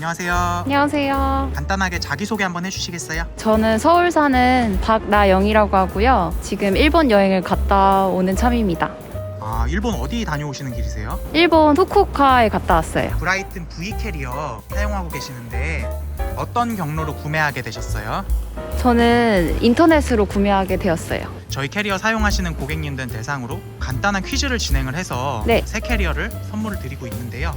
안녕하세요. 안녕하세요. 간단하게 자기소개 한번 해주시겠어요? 저는 서울 사는 박나영이라고 하고요. 지금 일본 여행을 갔다 오는 참입니다. 아, 일본 어디 다녀오시는 길이세요? 일본 후쿠오카에 갔다 왔어요. 브라이튼 V 캐리어 사용하고 계시는데 어떤 경로로 구매하게 되셨어요? 저는 인터넷으로 구매하게 되었어요. 저희 캐리어 사용하시는 고객님들 대상으로 간단한 퀴즈를 진행을 해서 네. 새 캐리어를 선물을 드리고 있는데요.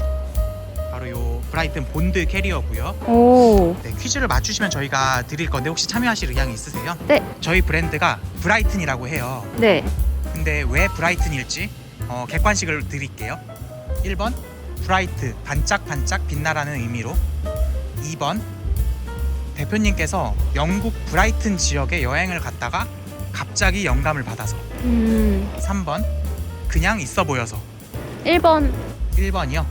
바로 요 브라이튼 본드 캐리어고요. 오, 네, 퀴즈를 맞추시면 저희가 드릴 건데 혹시 참여하실 의향이 있으세요? 네. 저희 브랜드가 브라이튼이라고 해요. 네. 근데 왜 브라이튼일지 어, 객관식을 드릴게요. 1번 브라이트 반짝반짝 빛나라는 의미로 2번 대표님께서 영국 브라이튼 지역에 여행을 갔다가 갑자기 영감을 받아서 음, 3번 그냥 있어 보여서 1번, 1번이요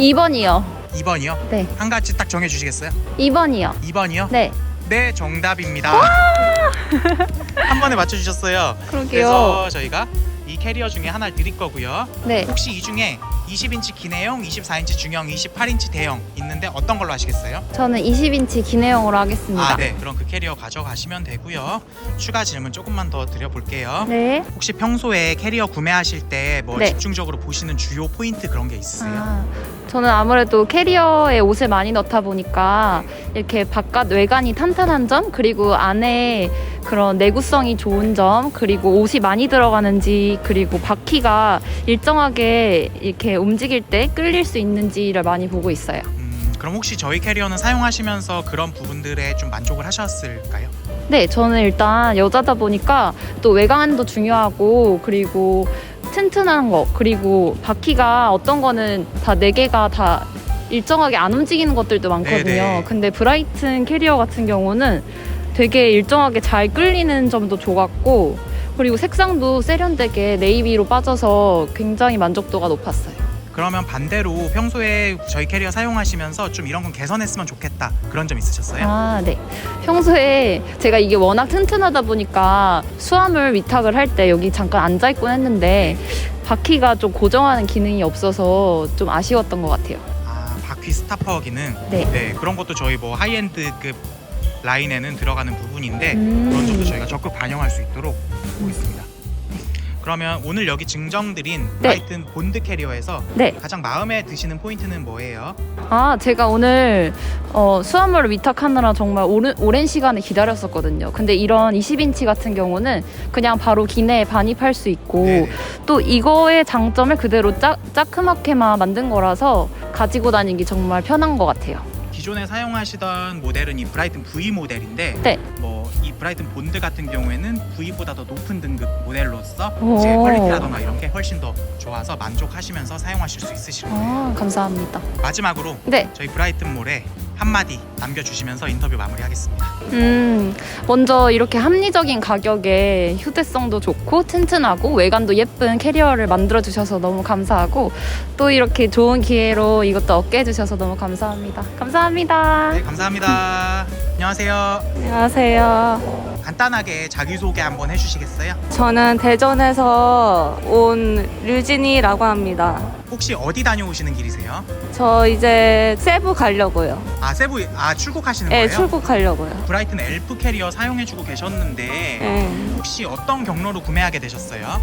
2번이요. 2번이요 네. 한 가지 딱 정해 주시겠어요? 2번이요. 2번이요? 네. 네 정답입니다 한 번에 맞춰 주셨어요 그러게요. 그래서 저희가 이 캐리어 중에 하나를 드릴 거고요 네. 혹시 이 중에 20인치 기내용, 24인치 중형, 28인치 대형 있는데 어떤 걸로 하시겠어요? 저는 20인치 기내용으로 하겠습니다. 아, 네. 그럼 그 캐리어 가져가시면 되고요. 추가 질문 조금만 더 드려볼게요. 네. 혹시 평소에 캐리어 구매하실 때 뭐 네. 집중적으로 보시는 주요 포인트 그런 게 있으세요? 아, 저는 아무래도 캐리어에 옷을 많이 넣다 보니까 이렇게 바깥 외관이 탄탄한 점 그리고 안에 그런 내구성이 좋은 점 그리고 옷이 많이 들어가는지 그리고 바퀴가 일정하게 이렇게 움직일 때 끌릴 수 있는지를 많이 보고 있어요. 음, 그럼 혹시 저희 캐리어는 사용하시면서 그런 부분들에 좀 만족을 하셨을까요? 네, 저는 일단 여자다 보니까 또 외관도 중요하고 그리고 튼튼한 거 그리고 바퀴가 어떤 거는 다 네 개가 다 일정하게 안 움직이는 것들도 많거든요. 네네. 근데 브라이튼 캐리어 같은 경우는 되게 일정하게 잘 끌리는 점도 좋았고 그리고 색상도 세련되게 네이비로 빠져서 굉장히 만족도가 높았어요. 그러면 반대로 평소에 저희 캐리어 사용하시면서 좀 이런 건 개선했으면 좋겠다 그런 점 있으셨어요? 아, 네. 평소에 제가 이게 워낙 튼튼하다 보니까 수화물 위탁을 할 때 여기 잠깐 앉아 있곤 했는데 바퀴가 좀 고정하는 기능이 없어서 좀 아쉬웠던 것 같아요. 아, 바퀴 스타퍼 기능. 네. 그런 것도 저희 뭐 하이엔드급 라인에는 들어가는 부분인데 음. 그런 점도 저희가 적극 반영할 수 있도록 하고 있습니다. 그러면 오늘 여기 증정드린 네. 브라이튼 본드 캐리어에서 네. 가장 마음에 드시는 포인트는 뭐예요? 아, 제가 오늘 어, 수화물을 위탁하느라 정말 오랜, 오랜 시간을 기다렸었거든요. 근데 이런 20인치 같은 경우는 그냥 바로 기내에 반입할 수 있고 네. 또 이거의 장점을 그대로 짜, 짜크맣게만 만든 거라서 가지고 다니기 정말 편한 것 같아요. 기존에 사용하시던 모델은 이 브라이튼 V 모델인데 네. 뭐 이 브라이튼 본드 같은 경우에는 V보다 더 높은 등급 모델로서 오. 이제 퀄리티라던가 이런 게 훨씬 더 좋아서 만족하시면서 사용하실 수 있으실 거예요. 아, 감사합니다. 마지막으로 네. 저희 브라이튼 몰에 한마디 남겨주시면서 인터뷰 마무리하겠습니다. 음, 먼저 이렇게 합리적인 가격에 휴대성도 좋고 튼튼하고 외관도 예쁜 캐리어를 만들어 주셔서 너무 감사하고 또 이렇게 좋은 기회로 이것도 얻게 해 주셔서 너무 감사합니다. 감사합니다. 네, 감사합니다. 안녕하세요. 안녕하세요. 간단하게 자기소개 한번 해주시겠어요? 저는 대전에서 온 류진이라고 합니다. 혹시 어디 다녀오시는 길이세요? 저 이제 세부 가려고요. 아 세부 아 출국하시는 네, 거예요? 출국하려고요. 브라이튼 엘프 캐리어 사용해주고 계셨는데 네. 혹시 어떤 경로로 구매하게 되셨어요?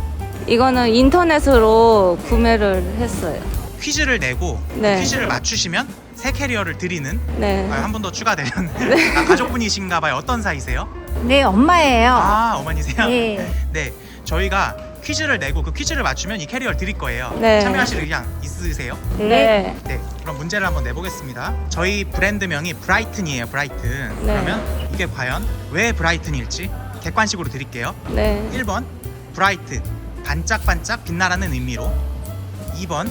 이거는 인터넷으로 구매를 했어요. 퀴즈를 내고 그 네. 퀴즈를 맞추시면 새 캐리어를 드리는 네. 아, 한번더 추가되는 아, 가족분이신가 봐요. 어떤 사이세요? 네, 엄마예요. 아 어머니세요? 예. 네 저희가 퀴즈를 내고 그 퀴즈를 맞추면 이 캐리어를 드릴 거예요. 네. 참여하실 의향 있으세요? 네. 네, 그럼 문제를 한번 내보겠습니다. 저희 브랜드명이 브라이튼이에요, 브라이튼. 네. 그러면 이게 과연 왜 브라이튼일지 객관식으로 드릴게요. 네. 1번, 브라이트, 반짝반짝 빛나라는 의미로. 2번,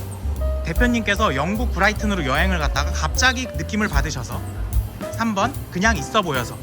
대표님께서 영국 브라이튼으로 여행을 갔다가 갑자기 느낌을 받으셔서. 3번, 그냥 있어 보여서.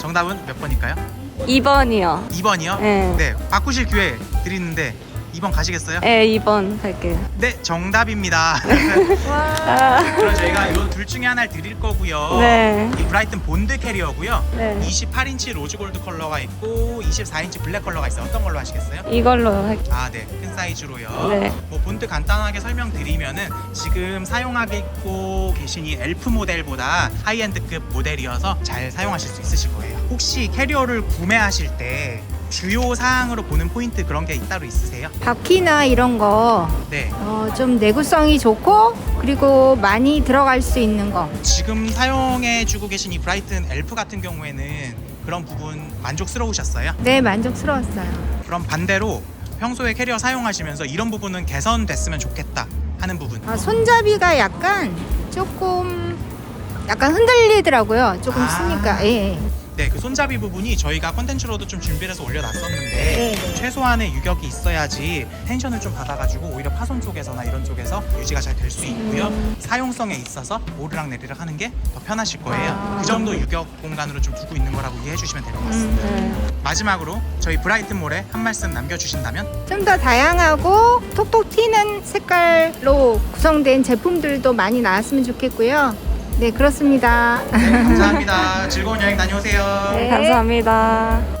정답은 몇 번일까요? 2번이요. 2번이요? 네. 네, 바꾸실 기회 드리는데 2번 가시겠어요? 네, 2번 할게요. 네, 정답입니다. 아, 그럼 저희가 이 둘 중에 하나를 드릴 거고요. 네. 이 브라이튼 본드 캐리어고요. 네. 28인치 로즈 골드 컬러가 있고 24인치 블랙 컬러가 있어요. 어떤 걸로 하시겠어요? 이걸로 할게요. 아, 네. 큰 사이즈로요. 네. 뭐 본드 간단하게 설명드리면은 지금 사용하고 계신 이 엘프 모델보다 하이엔드급 모델이어서 잘 사용하실 수 있으실 거예요. 혹시 캐리어를 구매하실 때 주요 사항으로 보는 포인트 그런 게 따로 있으세요? 바퀴나 이런 거 네. 어, 좀 내구성이 좋고 그리고 많이 들어갈 수 있는 거. 지금 사용해주고 계신 이 브라이튼 엘프 같은 경우에는 그런 부분 만족스러우셨어요? 네, 만족스러웠어요. 그럼 반대로 평소에 캐리어 사용하시면서 이런 부분은 개선됐으면 좋겠다 하는 부분. 아, 손잡이가 약간 조금 약간 흔들리더라고요. 조금 아. 쓰니까. 예. 예. 네, 그 손잡이 부분이 저희가 컨텐츠로도 좀 준비를 해서 올려놨었는데 네, 네. 최소한의 유격이 있어야지 텐션을 좀 받아가지고 오히려 파손 쪽에서나 이런 쪽에서 유지가 잘 될 수 있고요. 음. 사용성에 있어서 오르락 내리락 하는 게 더 편하실 거예요. 아. 그 정도 유격 공간으로 좀 두고 있는 거라고 이해해 주시면 될 것 같습니다. 네. 마지막으로 저희 브라이튼몰에 한 말씀 남겨주신다면 좀 더 다양하고 톡톡 튀는 색깔로 구성된 제품들도 많이 나왔으면 좋겠고요. 네, 그렇습니다. 네, 감사합니다. 즐거운 여행 다녀오세요. 네. 감사합니다.